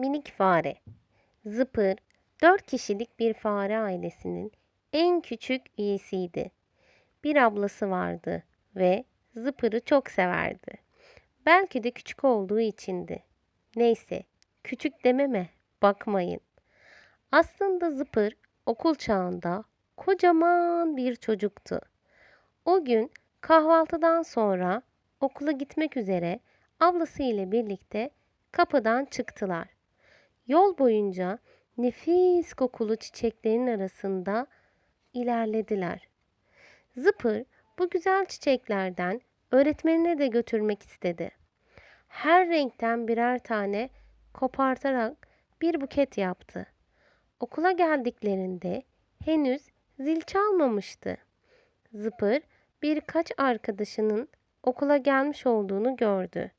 minik fare. Zıpır, dört kişilik bir fare ailesinin en küçük üyesiydi. Bir ablası vardı ve Zıpır'ı çok severdi. Belki de küçük olduğu içindi. Neyse, küçük dememe bakmayın. Aslında Zıpır okul çağında kocaman bir çocuktu. O gün kahvaltıdan sonra okula gitmek üzere ablası ile birlikte kapıdan çıktılar. Yol boyunca nefis kokulu çiçeklerin arasında ilerlediler. Zıpır bu güzel çiçeklerden öğretmenine de götürmek istedi. Her renkten birer tane kopartarak bir buket yaptı. Okula geldiklerinde henüz zil çalmamıştı. Zıpır birkaç arkadaşının okula gelmiş olduğunu gördü.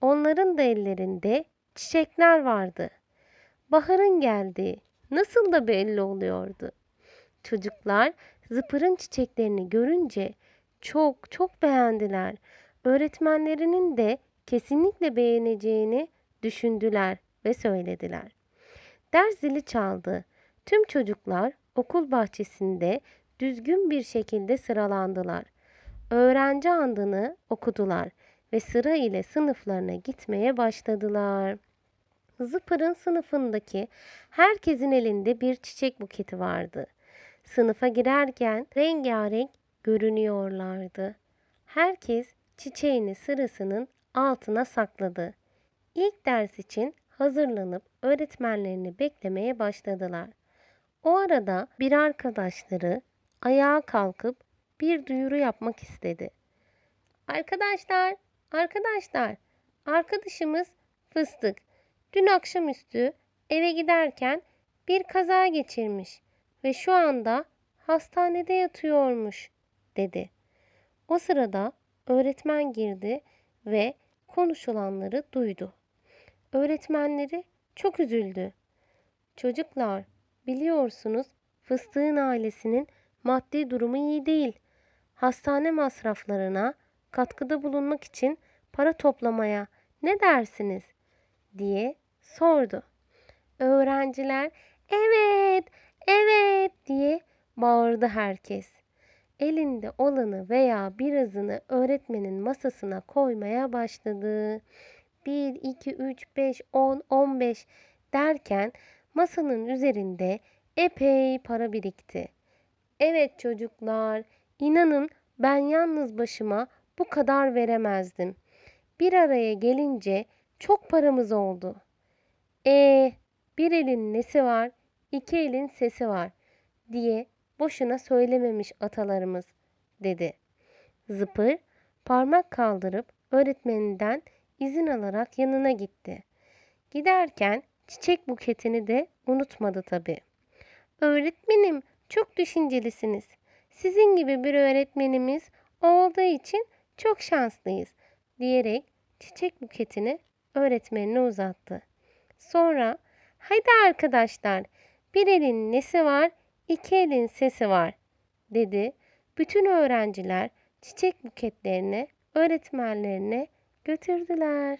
Onların da ellerinde çiçekler vardı. Baharın geldiği nasıl da belli oluyordu. Çocuklar zıpırın çiçeklerini görünce çok çok beğendiler. Öğretmenlerinin de kesinlikle beğeneceğini düşündüler ve söylediler. Ders zili çaldı. Tüm çocuklar okul bahçesinde düzgün bir şekilde sıralandılar. Öğrenci andını okudular ve sıra ile sınıflarına gitmeye başladılar. Zıpır'ın sınıfındaki herkesin elinde bir çiçek buketi vardı. Sınıfa girerken rengarenk görünüyorlardı. Herkes çiçeğini sırasının altına sakladı. İlk ders için hazırlanıp öğretmenlerini beklemeye başladılar. O arada bir arkadaşları ayağa kalkıp bir duyuru yapmak istedi. Arkadaşlar, arkadaşlar, arkadaşımız Fıstık dün akşamüstü eve giderken bir kaza geçirmiş ve şu anda hastanede yatıyormuş dedi. O sırada öğretmen girdi ve konuşulanları duydu. Öğretmenleri çok üzüldü. Çocuklar, biliyorsunuz fıstığın ailesinin maddi durumu iyi değil. Hastane masraflarına katkıda bulunmak için para toplamaya ne dersiniz? diye sordu. Öğrenciler evet, evet diye bağırdı herkes. Elinde olanı veya birazını öğretmenin masasına koymaya başladı. 1, 2, 3, 5, 10, 15 derken masanın üzerinde epey para birikti. Evet çocuklar, inanın ben yalnız başıma bu kadar veremezdim. Bir araya gelince çok paramız oldu. E bir elin nesi var, iki elin sesi var diye boşuna söylememiş atalarımız dedi. Zıpır parmak kaldırıp öğretmeninden izin alarak yanına gitti. Giderken çiçek buketini de unutmadı tabii. Öğretmenim çok düşüncelisiniz. Sizin gibi bir öğretmenimiz olduğu için çok şanslıyız diyerek çiçek buketini öğretmenine uzattı. Sonra haydi arkadaşlar bir elin nesi var iki elin sesi var dedi. Bütün öğrenciler çiçek buketlerini öğretmenlerine götürdüler.